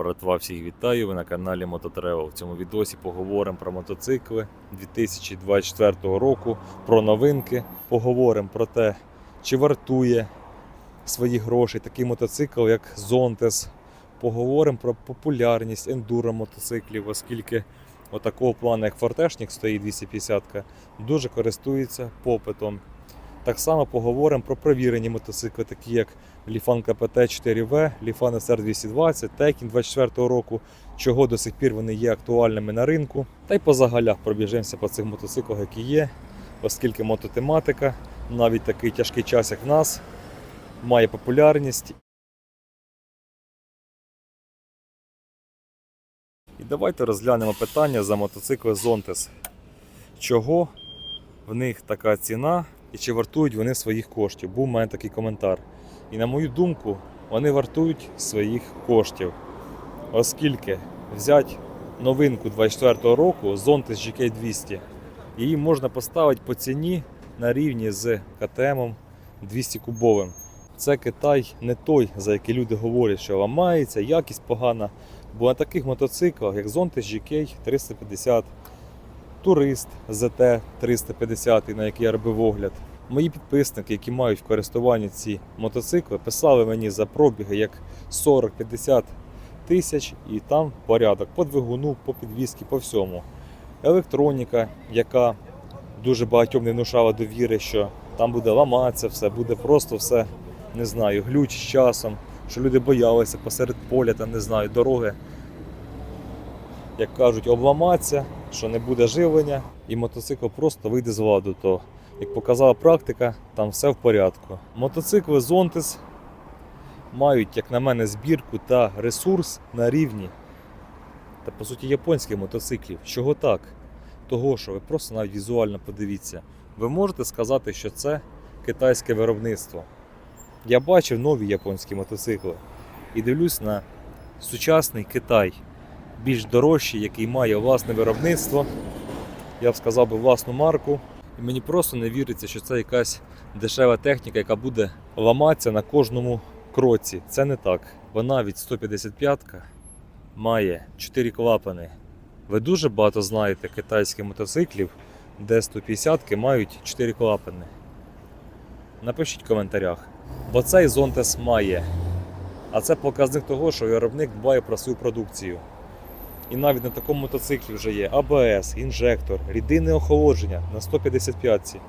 Братва, всіх вітаю! Ви на каналі Мототрево. В цьому відосі поговоримо про мотоцикли 2024 року, про новинки. Поговоримо про те, чи вартує свої гроші такий мотоцикл, як Zontes. Поговоримо про популярність ендуро мотоциклів, оскільки отакого плану, як Фортешник стоїть 250 дуже користується попитом. Так само поговоримо про провірені мотоцикли, такі як Ліфан КПТ 4В, Ліфан SR 220, Текін 24 року, чого до сих пір вони є актуальними на ринку. Та й по загалях пробіжимося по цих мотоциклах, які є, оскільки мототематика, навіть такий тяжкий час, як в нас, має популярність. І давайте розглянемо питання за мотоцикли Zontes. Чого в них така ціна і чи вартують вони своїх коштів? Був у мене такий коментар. І на мою думку, вони вартують своїх коштів. Оскільки взяти новинку 24-го року Zontes GK200, її можна поставити по ціні на рівні з КТМ 200 кубовим. Це Китай не той, за який люди говорять, що ламається, якість погана. Бо на таких мотоциклах, як Zontes GK 350, Турист ZT 350, на який я робив огляд. Мої підписники, які мають в користуванні ці мотоцикли, писали мені за пробіги як 40-50 тисяч і там порядок по двигуну, по підвізці, по всьому. Електроніка, яка дуже багатьом не внушала довіри, що там буде ламатися все, буде просто все, не знаю, глюч з часом, що люди боялися посеред поля, там не знаю, дороги, як кажуть, обламатися, що не буде живлення, і мотоцикл просто вийде з ладу. То, як показала практика, там все в порядку. Мотоцикли Zontes мають, як на мене, збірку та ресурс на рівні та по суті японських мотоциклів. Чого так? Того, що ви просто навіть візуально подивіться. Ви можете сказати, що це китайське виробництво. Я бачив нові японські мотоцикли і дивлюсь на сучасний Китай, більш дорожчий, який має власне виробництво. Я б сказав би власну марку. І мені просто не віриться, що це якась дешева техніка, яка буде ламатися на кожному кроці. Це не так. Бо навіть 155-ка має 4 клапани. Ви дуже багато знаєте китайських мотоциклів, де 150-ки мають 4 клапани. Напишіть в коментарях. Бо цей Zontes має. А це показник того, що виробник дбає про свою продукцію. І навіть на такому мотоциклі вже є АБС, інжектор, рідинне охолодження на 155-ці,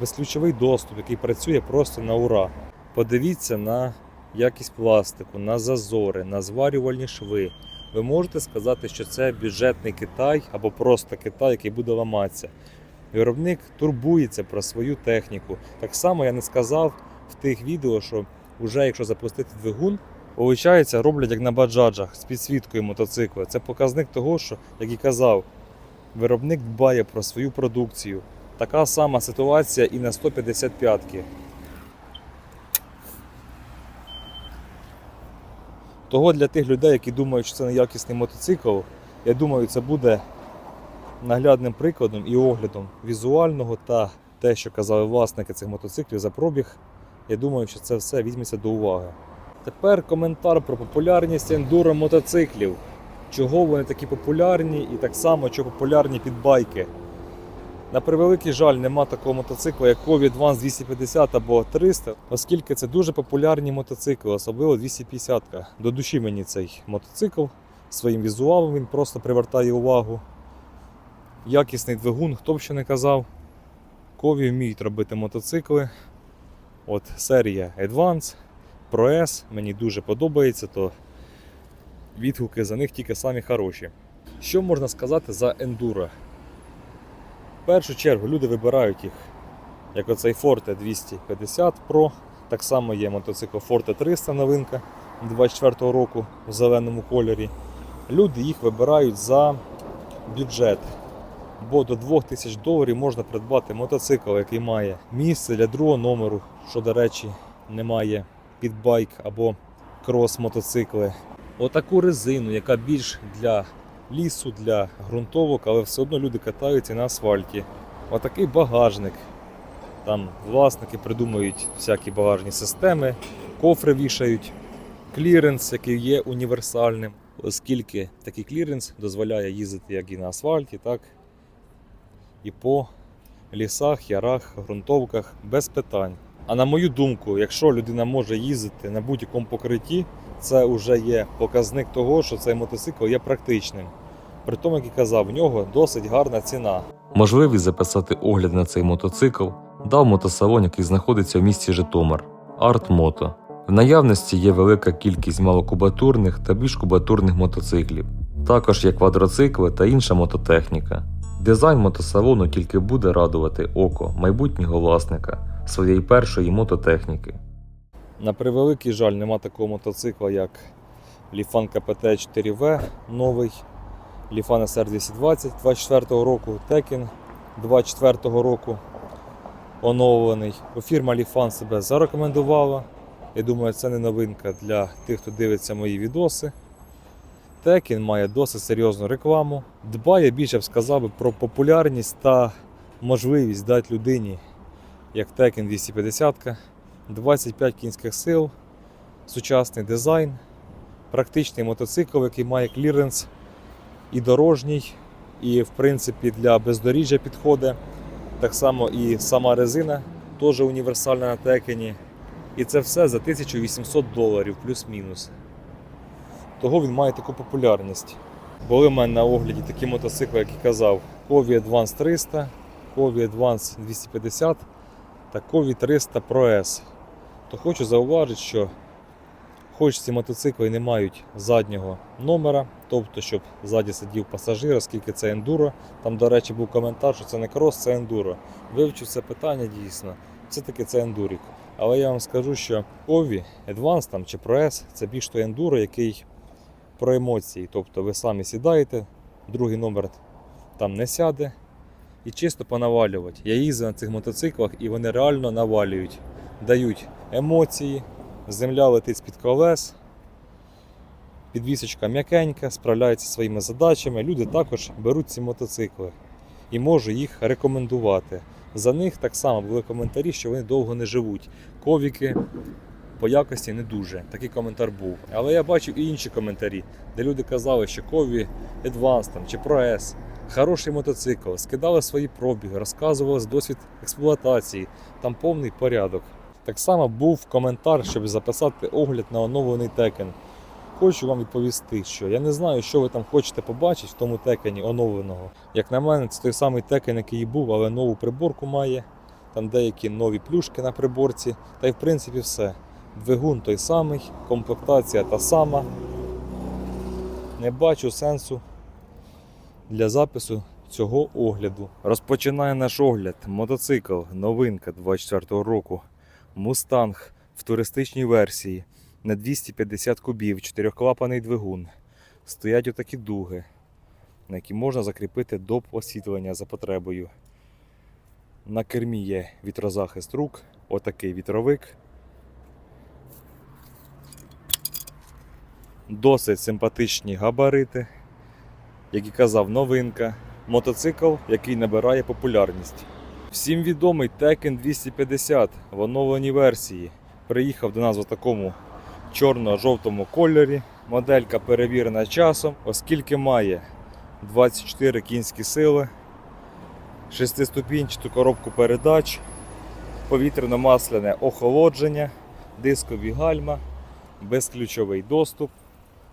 безключовий доступ, який працює просто на ура. Подивіться на якість пластику, на зазори, на зварювальні шви. Ви можете сказати, що це бюджетний Китай або просто Китай, який буде ламатися. Виробник турбується про свою техніку. Так само я не сказав в тих відео, що вже якщо запустити двигун, Виходить, роблять як на баджаджах з підсвіткою мотоцикла. Це показник того, що, як і казав, виробник дбає про свою продукцію. Така сама ситуація і на 155-ки. Того для тих людей, які думають, що це неякісний мотоцикл, я думаю, це буде наглядним прикладом і оглядом візуального та те, що казали власники цих мотоциклів за пробіг. Я думаю, що це все візьметься до уваги. Тепер коментар про популярність ендуро мотоциклів. Чого вони такі популярні і так само, що популярні підбайки. На превеликий жаль, нема такого мотоцикла, як Кові Advance 250 або 300, оскільки це дуже популярні мотоцикли, особливо 250. ка До душі мені цей мотоцикл своїм візуалом він просто привертає увагу. Якісний двигун, хто б ще не казав. Кові вміють робити мотоцикли. От серія Advance. Про S мені дуже подобається, то відгуки за них тільки самі хороші. Що можна сказати за ендуро? В першу чергу люди вибирають їх, як оцей Forte 250 Pro. Так само є мотоцикл Forte 300 новинка 24 року в зеленому кольорі. Люди їх вибирають за бюджет. Бо до 2000 доларів можна придбати мотоцикл, який має місце для другого номеру, що, до речі, немає підбайк або крос-мотоцикли. Отаку резину, яка більш для лісу, для ґрунтовок, але все одно люди катаються на асфальті. Отакий багажник. Там власники придумують всякі багажні системи, кофри вішають, кліренс, який є універсальним. оскільки такий кліренс дозволяє їздити як і на асфальті, так і по лісах, ярах, ґрунтовках без питань. А на мою думку, якщо людина може їздити на будь-якому покритті, це вже є показник того, що цей мотоцикл є практичним. При тому, як і казав, в нього досить гарна ціна. Можливість записати огляд на цей мотоцикл дав мотосалон, який знаходиться в місті Житомир Арт Мото. В наявності є велика кількість малокубатурних та більш кубатурних мотоциклів. Також є квадроцикли та інша мототехніка. Дизайн мотосалону тільки буде радувати око майбутнього власника своєї першої мототехніки. На превеликий жаль, нема такого мотоцикла, як Lifan КПТ 4В новий, Lifan SR 220 24 року, Tekin 24 року оновлений. Фірма Lifan себе зарекомендувала. Я думаю, це не новинка для тих, хто дивиться мої відоси. Tekin має досить серйозну рекламу. Дбає більше б сказав про популярність та можливість дати людині, як Tekin 250 25 кінських сил, сучасний дизайн, практичний мотоцикл, який має кліренс і дорожній, і в принципі для бездоріжжя підходить. Так само і сама резина теж універсальна на текені. І це все за 1800 доларів плюс-мінус. Того він має таку популярність. Були в мене на огляді такі мотоцикли, як і казав, Кові Advance 300, Кові Advance 250 та Кові 300 Pro S. То хочу зауважити, що хоч ці мотоцикли не мають заднього номера, тобто, щоб ззаді сидів пасажир, оскільки це ендуро. Там, до речі, був коментар, що це не крос, це ендуро. Вивчив це питання дійсно. Все-таки це ендурік. Але я вам скажу, що Ові, Advance там, чи Pro S це більш той ендуро, який про емоції. Тобто ви самі сідаєте, другий номер там не сяде. І чисто понавалювати. Я їздив на цих мотоциклах і вони реально навалюють, дають емоції, земля летить з-під колес, підвісочка м'якенька, справляється зі своїми задачами. Люди також беруть ці мотоцикли і можу їх рекомендувати. За них так само були коментарі, що вони довго не живуть. Ковіки по якості не дуже. Такий коментар був. Але я бачив і інші коментарі, де люди казали, що Кові Advance там, чи Pro S хороший мотоцикл, скидали свої пробіги, розказували досвід експлуатації, там повний порядок. Так само був коментар, щоб записати огляд на оновлений текен. Хочу вам відповісти, що я не знаю, що ви там хочете побачити в тому текені оновленого. Як на мене, це той самий текен, який був, але нову приборку має. Там деякі нові плюшки на приборці. Та й в принципі все. Двигун той самий, комплектація та сама. Не бачу сенсу для запису цього огляду. Розпочинає наш огляд. Мотоцикл, новинка 24-го року. Мустанг в туристичній версії на 250 кубів, чотирьохклапаний двигун. Стоять отакі дуги, на які можна закріпити доп освітлення за потребою. На кермі є вітрозахист рук, отакий вітровик. Досить симпатичні габарити як і казав, новинка. Мотоцикл, який набирає популярність. Всім відомий Tekken 250 в оновленій версії. Приїхав до нас у такому чорно-жовтому кольорі. Моделька перевірена часом, оскільки має 24 кінські сили, 6-ступінчату коробку передач, повітряно-масляне охолодження, дискові гальма, безключовий доступ,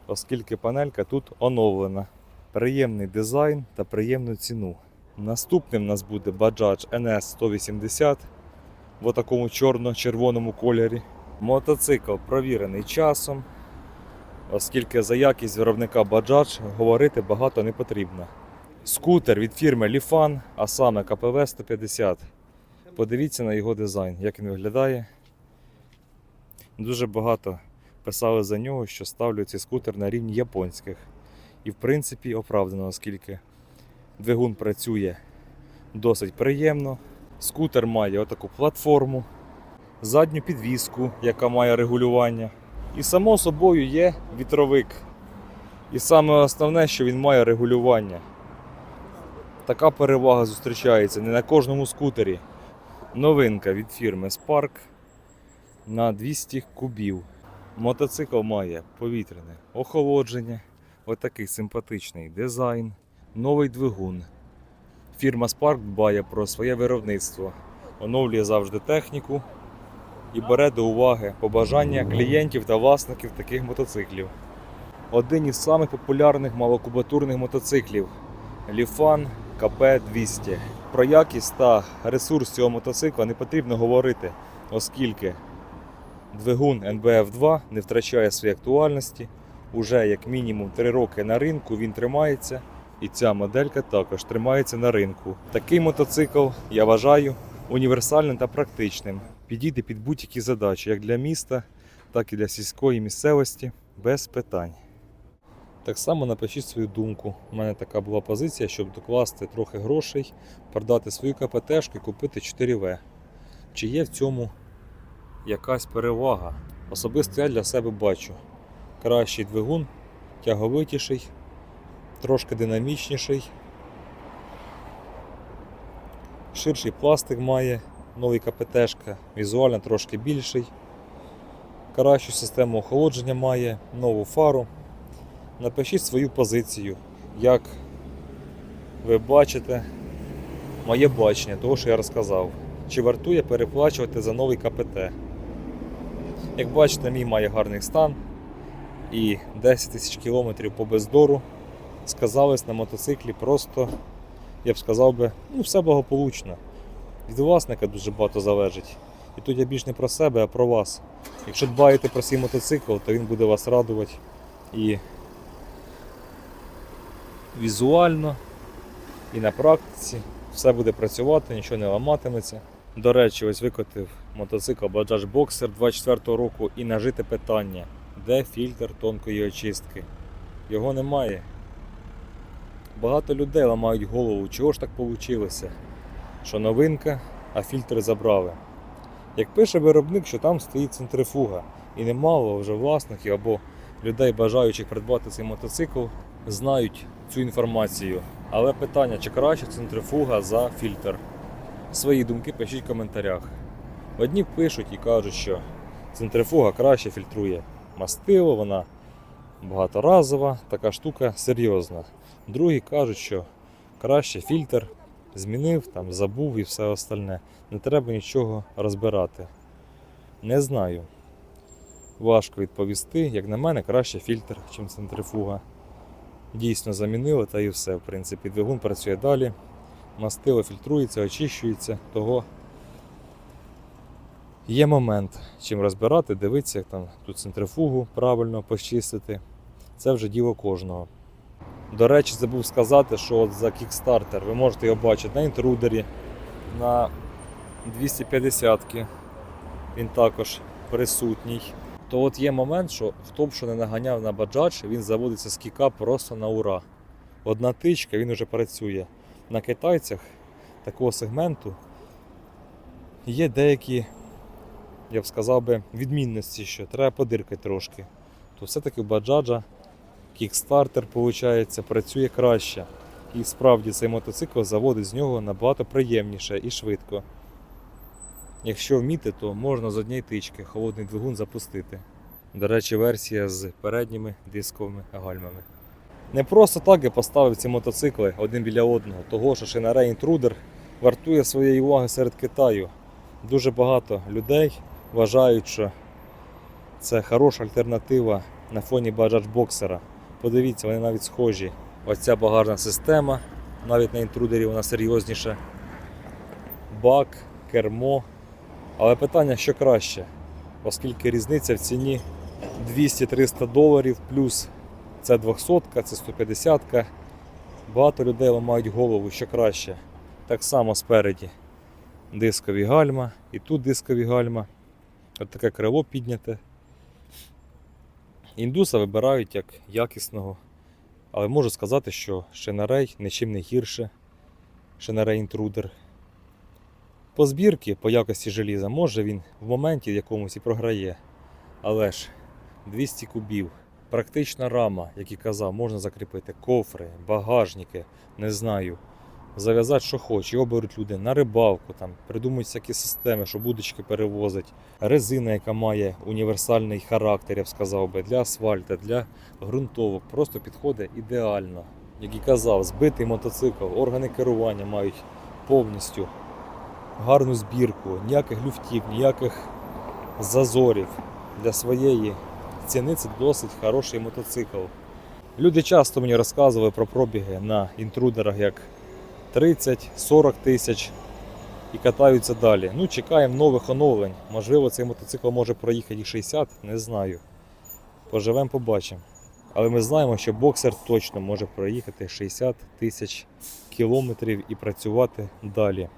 оскільки панелька тут оновлена приємний дизайн та приємну ціну. Наступним у нас буде Bajaj NS 180 в такому чорно-червоному кольорі. Мотоцикл провірений часом, оскільки за якість виробника Bajaj говорити багато не потрібно. Скутер від фірми Lifan, а саме КПВ 150. Подивіться на його дизайн, як він виглядає. Дуже багато писали за нього, що ставлю цей скутер на рівні японських. І в принципі оправдано, оскільки двигун працює досить приємно. Скутер має отаку платформу, задню підвіску, яка має регулювання. І само собою є вітровик. І саме основне, що він має регулювання. Така перевага зустрічається не на кожному скутері. Новинка від фірми Spark на 200 кубів. Мотоцикл має повітряне охолодження Отакий симпатичний дизайн, новий двигун. Фірма Spark дбає про своє виробництво, оновлює завжди техніку і бере до уваги побажання клієнтів та власників таких мотоциклів. Один із самих популярних малокубатурних мотоциклів Ліфан КП-200. Про якість та ресурс цього мотоцикла не потрібно говорити, оскільки двигун NBF2 не втрачає своєї актуальності. Уже як мінімум 3 роки на ринку він тримається, і ця моделька також тримається на ринку. Такий мотоцикл я вважаю універсальним та практичним. Підійде під будь-які задачі, як для міста, так і для сільської місцевості, без питань. Так само напишіть свою думку. У мене така була позиція, щоб докласти трохи грошей, продати свою КПТшку і купити 4В. Чи є в цьому якась перевага? Особисто я для себе бачу. Кращий двигун, тяговитіший, трошки динамічніший. Ширший пластик має, новий КПТшка, візуально трошки більший. Кращу систему охолодження має, нову фару. Напишіть свою позицію, як ви бачите моє бачення того, що я розказав. Чи вартує переплачувати за новий КПТ? Як бачите, мій має гарний стан і 10 тисяч кілометрів по бездору сказались на мотоциклі просто, я б сказав би, ну все благополучно. Від власника дуже багато залежить. І тут я більш не про себе, а про вас. Якщо дбаєте про свій мотоцикл, то він буде вас радувати і візуально, і на практиці. Все буде працювати, нічого не ламатиметься. До речі, ось викотив мотоцикл Bajaj Boxer 24 року і нажите питання, де фільтр тонкої очистки. Його немає. Багато людей ламають голову, чого ж так вийшло, що новинка, а фільтри забрали. Як пише виробник, що там стоїть центрифуга, і немало вже власників або людей, бажаючих придбати цей мотоцикл, знають цю інформацію. Але питання, чи краще центрифуга за фільтр? Свої думки пишіть в коментарях. Одні пишуть і кажуть, що центрифуга краще фільтрує мастило, вона багаторазова, така штука серйозна. Другі кажуть, що краще фільтр змінив, там, забув і все остальне. Не треба нічого розбирати. Не знаю. Важко відповісти. Як на мене, краще фільтр, ніж центрифуга. Дійсно замінили та і все. В принципі, двигун працює далі. Мастило фільтрується, очищується, того є момент, чим розбирати, дивитися, як там тут центрифугу правильно почистити. Це вже діло кожного. До речі, забув сказати, що от за Kickstarter ви можете його бачити на інтрудері, на 250-ки. Він також присутній. То от є момент, що хто б що не наганяв на баджадж, він заводиться з кіка просто на ура. Одна тичка, він вже працює. На китайцях такого сегменту є деякі, я б сказав би, відмінності, що треба подиркати трошки. То все-таки баджаджа кікстартер, виходить, працює краще. І справді цей мотоцикл заводить з нього набагато приємніше і швидко. Якщо вміти, то можна з однієї тички холодний двигун запустити. До речі, версія з передніми дисковими гальмами. Не просто так я поставив ці мотоцикли один біля одного, того що Шинарей Intruder вартує своєї уваги серед Китаю. Дуже багато людей вважають, що це хороша альтернатива на фоні Bajaj Boxer. Подивіться, вони навіть схожі. Оця багажна система, навіть на інтрудері вона серйозніша. Бак, кермо. Але питання, що краще, оскільки різниця в ціні 200-300 доларів, плюс це 200, це 150. -ка. Багато людей ламають голову, що краще. Так само спереді дискові гальма, і тут дискові гальма. От таке крило підняте. Індуса вибирають як якісного, але можу сказати, що Шинарей нічим не гірше. Шинарей інтрудер. По збірці, по якості желіза, може він в моменті якомусь і програє. Але ж 200 кубів, практична рама, як і казав, можна закріпити кофри, багажники, не знаю. Зав'язати, що хоче. Його беруть люди на рибалку, там, придумують всякі системи, що будочки перевозить. Резина, яка має універсальний характер, я б сказав би, для асфальту, для ґрунтовок, просто підходить ідеально. Як і казав, збитий мотоцикл, органи керування мають повністю гарну збірку, ніяких люфтів, ніяких зазорів. Для своєї ціни це досить хороший мотоцикл. Люди часто мені розказували про пробіги на інтрудерах як 30-40 тисяч і катаються далі. Ну, чекаємо нових оновлень. Можливо, цей мотоцикл може проїхати і 60, не знаю. Поживемо, побачимо. Але ми знаємо, що боксер точно може проїхати 60 тисяч кілометрів і працювати далі.